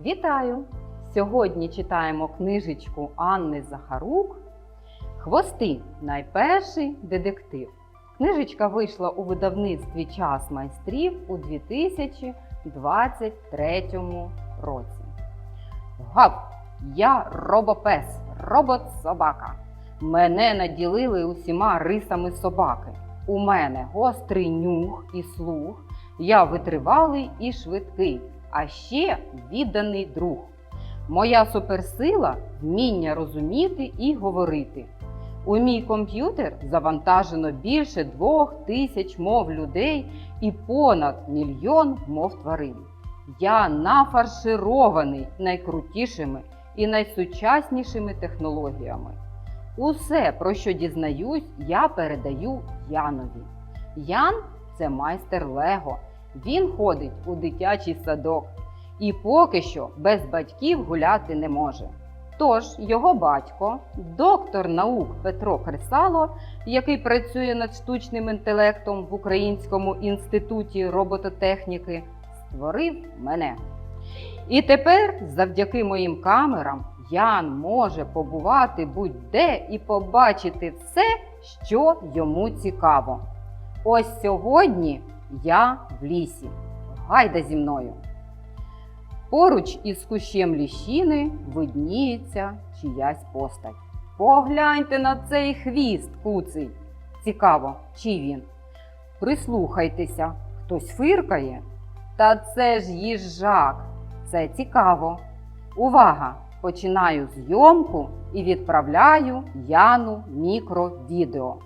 Вітаю! Сьогодні читаємо книжечку Анни Захарук Хвости. Найперший детектив. Книжечка вийшла у видавництві Час майстрів у 2023 році. Гав! Я робопес, робот-собака. Мене наділили усіма рисами собаки. У мене гострий нюх і слух, я витривалий і швидкий, а ще відданий друг. Моя суперсила вміння розуміти і говорити. У мій комп'ютер завантажено більше двох тисяч мов людей і понад мільйон мов тварин. Я нафарширований найкрутішими і найсучаснішими технологіями. Усе, про що дізнаюсь, я передаю Янові. Ян це майстер Лего. Він ходить у дитячий садок і поки що без батьків гуляти не може. Тож його батько, доктор наук Петро Кресало, який працює над штучним інтелектом в Українському інституті робототехніки, створив мене. І тепер, завдяки моїм камерам, Ян може побувати будь-де і побачити все, що йому цікаво. Ось сьогодні я в лісі. Гайда зі мною. Поруч із кущем ліщини видніється чиясь постать. Погляньте на цей хвіст, куций. Цікаво, чий він. Прислухайтеся, хтось фиркає. Та це ж їжак. Це цікаво. Увага! Починаю зйомку і відправляю Яну мікровідео.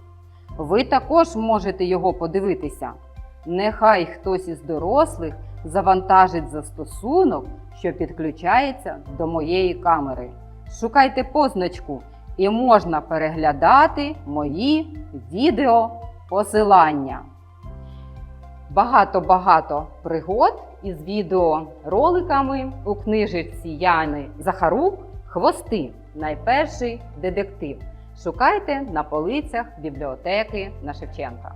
Ви також можете його подивитися. Нехай хтось із дорослих завантажить застосунок, що підключається до моєї камери. Шукайте позначку і можна переглядати мої відео посилання. Багато-багато пригод із відеороликами у книжечці Яни Захарук Хвости. Найперший детектив. Шукайте на полицях бібліотеки на Шевченка.